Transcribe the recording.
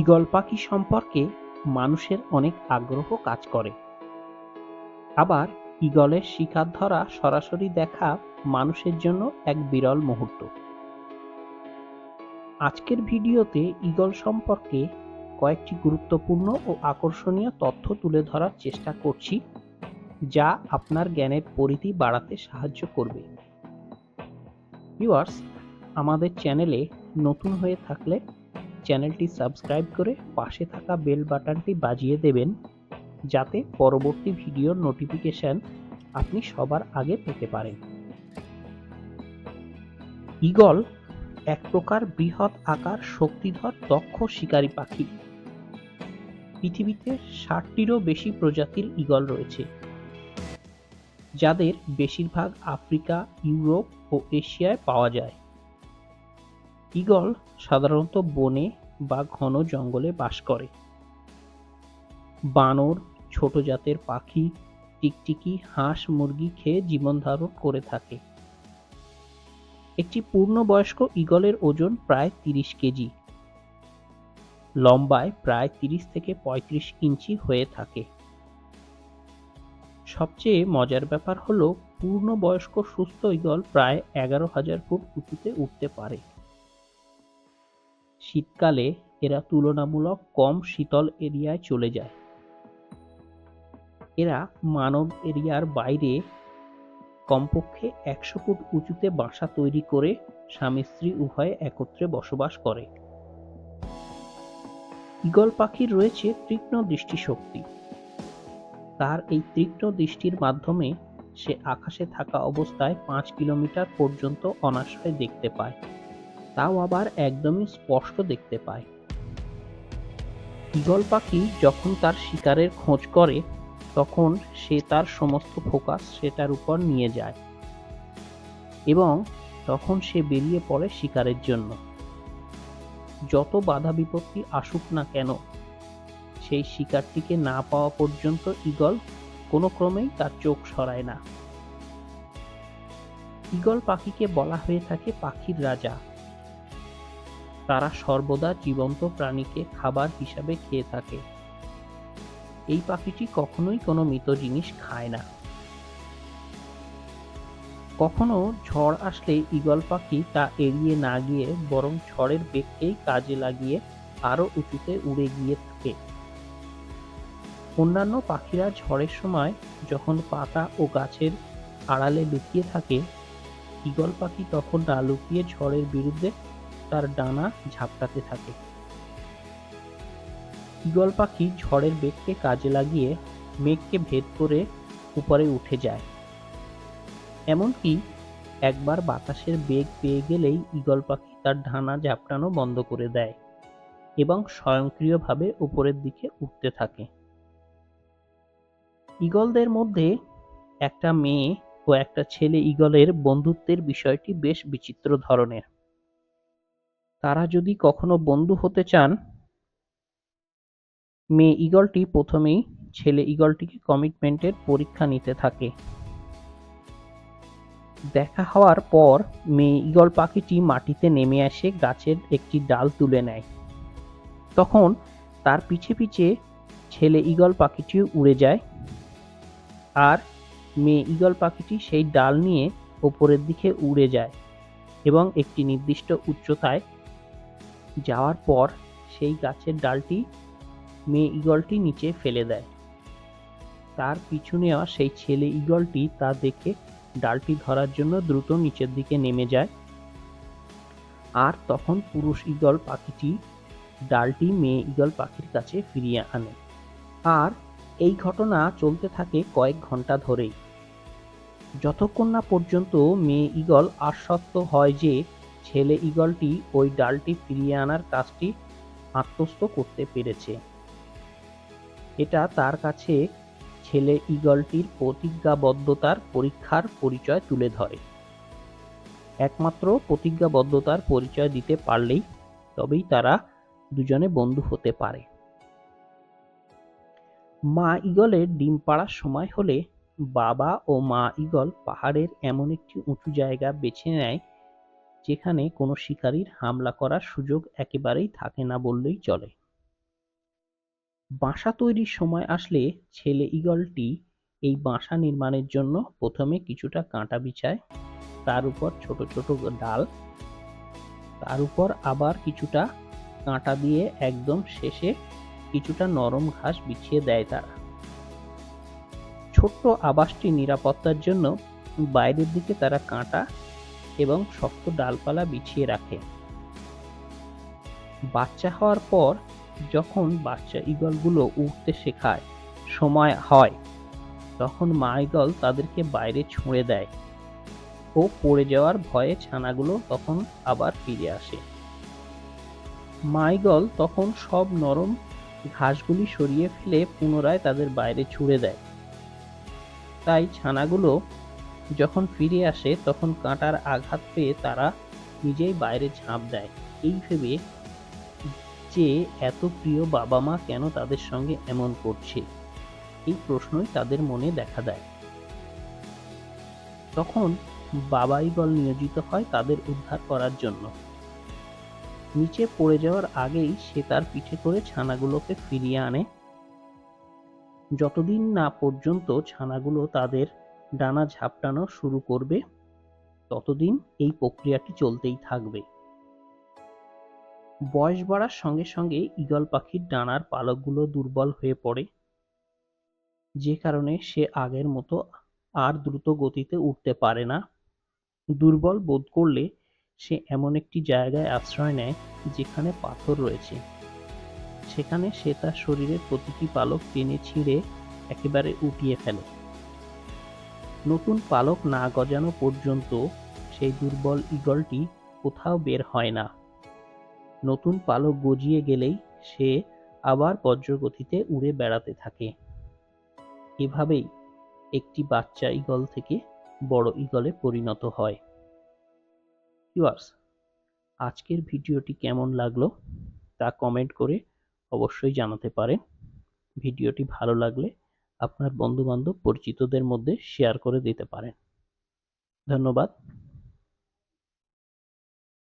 Eagle পাখি সম্পর্কে মানুষের অনেক আগ্রহ কাজ করে। আবার ঈগলের শিকার ধরা সরাসরি দেখা মানুষের জন্য এক বিরল মুহূর্ত। আজকের ভিডিওতে ঈগল সম্পর্কে কয়েকটি গুরুত্বপূর্ণ ও আকর্ষণীয় তথ্য তুলে ধরার চেষ্টা করছি, যা আপনার জ্ঞানের পরিধি বাড়াতে সাহায্য করবে। ভিউয়ার্স, আমাদের চ্যানেলে নতুন হয়ে থাকলে চ্যানেলটি সাবস্ক্রাইব করে পাশে থাকা বেল বাটনটি বাজিয়ে দেবেন, যাতে পরবর্তী ভিডিওর নোটিফিকেশন আপনি সবার আগে পেতে পারেন। ঈগল, এক প্রকার বৃহৎ আকার শক্তিধর দক্ষ শিকারী পাখি। পৃথিবীতে ষাটটিরও বেশি প্রজাতির ঈগল রয়েছে, যাদের বেশিরভাগ আফ্রিকা, ইউরোপ ও এশিয়ায় পাওয়া যায়। ঈগল সাধারণত বনে বা ঘন জঙ্গলে বাস করে। বানর, ছোট জাতের পাখি, টিকটিকি, হাঁস, মুরগি খেয়ে জীবন ধারণ করে থাকে। একটি পূর্ণবয়স্ক ঈগলের ওজন প্রায় তিরিশ কেজি। লম্বায় প্রায় তিরিশ থেকে পঁয়ত্রিশ ইঞ্চি হয়ে থাকে। সবচেয়ে মজার ব্যাপার হলো, পূর্ণবয়স্ক সুস্থ ঈগল প্রায় এগারো হাজার ফুট উঁচুতে উঠতে পারে। শীতকালে এরা তুলনামূলক কম শীতল এরিয়ায় চলে যায়। এরা মানব এরিয়ার বাইরে কমপক্ষে একশো ফুট উঁচুতে বাসা তৈরি করে স্বামী স্ত্রী উভয়ে একত্রে বসবাস করে। ঈগল পাখির রয়েছে তীক্ষ্ণ দৃষ্টিশক্তি। তার এই তীক্ষ্ণ দৃষ্টির মাধ্যমে সে আকাশে থাকা অবস্থায় পাঁচ কিলোমিটার পর্যন্ত অনাশয় দেখতে পায়। তাও আবার একদমই স্পষ্ট দেখতে পায়। ঈগল পাখি যখন তার শিকারের খোঁজ করে, তখন সে তার সমস্ত ফোকাস সেটার উপর নিয়ে যায় এবং তখন সে বেরিয়ে পড়ে শিকারের জন্য। যত বাধা বিপত্তি আসুক না কেন, সেই শিকারটিকে না পাওয়া পর্যন্ত ঈগল কোনো ক্রমেই তার চোখ সরায় না। ঈগল পাখিকে বলা হয়ে থাকে পাখির রাজা। তারা সর্বদা জীবন্ত প্রাণীকে খাবার হিসাবে খেয়ে থাকে। এই পাখিটি কখনোই কোনো মৃত জিনিস খায় না। কখনো ঝড় আসলে ঈগল পাখি তা এড়িয়ে না গিয়ে বরং ঝড়ের বেগকেই কাজে লাগিয়ে আরও উঁচুতে উড়ে গিয়ে থাকে। অন্যান্য পাখিরা ঝড়ের সময় যখন পাতা ও গাছের আড়ালে লুকিয়ে থাকে, ঈগল পাখি তখন না লুকিয়ে ঝড়ের বিরুদ্ধে তার ডানা ঝাপটাতে থাকে। ঈগল পাখি ঝড়ের বেগকে কাজে লাগিয়ে মেঘকে ভেদ করে উপরে উঠে যায়। এমনকি একবার বাতাসের বেগ পেয়ে গেলেই ঈগল পাখি তার ডানা ঝাপটানো বন্ধ করে দেয় এবং স্বয়ংক্রিয়ভাবে উপরের দিকে উঠতে থাকে। ঈগলদের মধ্যে একটা মেয়ে ও একটা ছেলে ঈগলের বন্ধুত্বের বিষয়টি বেশ বিচিত্র ধরনের। তারা যদি কখনো বন্ধু হতে চান, মেয়ে ঈগলটি প্রথমেই ছেলে ঈগলটিকে কমিটমেন্টের পরীক্ষা নিতে থাকে। দেখা হওয়ার পর মেয়ে ঈগল পাখিটি মাটিতে নেমে আসে গাছের একটি ডাল তুলে নেয়। তখন তার পিছে পিছে ছেলে ঈগল পাখিটিও উড়ে যায় আর মেয়ে ঈগল পাখিটি সেই ডাল নিয়ে ওপরের দিকে উড়ে যায় এবং একটি নির্দিষ্ট উচ্চতায় যাওয়ার পর সেই গাছের ডালটি মেয়ে ঈগলটি নিচে ফেলে দেয়। তার পিছু নেওয়া সেই ছেলে ঈগলটি তা দেখে ডালটি ধরার জন্য দ্রুত নিচের দিকে নেমে যায়। আর তখন পুরুষ ঈগল পাখিটি ডালটি মেয়ে ঈগল পাখির কাছে ফিরিয়ে আনে। আর এই ঘটনা চলতে থাকে কয়েক ঘণ্টা ধরেই। যতক্ষণ না পর্যন্ত মেয়ে ঈগল আশ্বস্ত হয় যে ছেলে ঈগলটি ওই ডালটি ফিরিয়ে আনার কাজটি আত্মস্থ করতে পেরেছে। এটা তার কাছে ছেলে ঈগলটির প্রতিজ্ঞাবদ্ধতার পরীক্ষার পরিচয় তুলে ধরে। একমাত্র প্রতিজ্ঞাবদ্ধতার পরিচয় দিতে পারলেই তবেই তারা দুজনে বন্ধু হতে পারে। মা ঈগলের ডিম পাড়ার সময় হলে বাবা ও মা ঈগল পাহাড়ের এমন একটি উঁচু জায়গা বেছে নেয় যেখানে কোনো শিকারীর হামলা করার সুযোগ একেবারেই থাকে না বললেই চলে। বাসা তৈরির সময় আসলে ছেলে ঈগলটি এই বাসা নির্মাণের জন্য প্রথমে কিছুটা কাঁটা বিছায়, তার উপর ছোট ছোট ডাল, তার উপর আবার কিছুটা কাঁটা দিয়ে একদম শেষে কিছুটা নরম ঘাস বিছিয়ে দেয় তারা। ছোট্ট আবাসটি নিরাপত্তার জন্য বাইরের দিকে তারা কাঁটা এবং শক্ত ডালপালা বিছিয়ে রাখে। বাচ্চা হওয়ার পর যখন বাচ্চা ঈগলগুলো উড়তে শেখায়, সময় হয়, তখন মা ঈগল তাদেরকে বাইরে ছুঁড়ে দেয় ও পড়ে যাওয়ার ভয়ে ছানাগুলো তখন আবার ফিরে আসে। মাইগল তখন সব নরম ঘাসগুলি সরিয়ে ফেলে পুনরায় তাদের বাইরে ছুঁড়ে দেয়। তাই ছানাগুলো যখন ফিরে আসে, তখন কাঁটার আঘাত পেয়ে তারা নিজেই বাইরে ঝাঁপ দেয়। এই ভেবে যে এত প্রিয় বাবা মা কেন তাদের সঙ্গে এমন করছে? এই প্রশ্নই তাদের মনে দেখা দেয়। তখন বাবাই ঈগল নিয়োজিত হয় তাদের উদ্ধার করার জন্য। নিচে পড়ে যাওয়ার আগেই সে তার পিঠে করে ছানাগুলোকে ফিরিয়ে আনে। যতদিন না পর্যন্ত ছানাগুলো তাদের ডানা ঝাপটানো শুরু করবে, ততদিন এই প্রক্রিয়াটি চলতেই থাকবে। বয়স বাড়ার সঙ্গে সঙ্গে ঈগল পাখির ডানার পালকগুলো দুর্বল হয়ে পড়ে। যে কারণে সে আগের মতো আর দ্রুত গতিতে উঠতে পারে না। দুর্বল বোধ করলে সে এমন একটি জায়গায় আশ্রয় নেয় যেখানে পাথর রয়েছে। সেখানে সে তার শরীরের প্রতিটি পালক টেনে ছিঁড়ে একেবারে উঠিয়ে ফেলে। নতুন পালক না গজানো পর্যন্ত সেই দুর্বল ঈগলটি কোথাও বের হয় না। নতুন পালক গজিয়ে গেলেই সে আবার বজ্রগতিতে উড়ে বেড়াতে থাকে। এভাবেই একটি বাচ্চা ঈগল থেকে বড় ঈগলে পরিণত হয়। ভিউয়ার্স, আজকের ভিডিওটি কেমন লাগল তা কমেন্ট করে অবশ্যই জানাতে পারেন। ভিডিওটি ভালো লাগলে আপনার বন্ধুবান্ধব পরিচিতদের মধ্যে শেয়ার করে দিতে পারেন। ধন্যবাদ।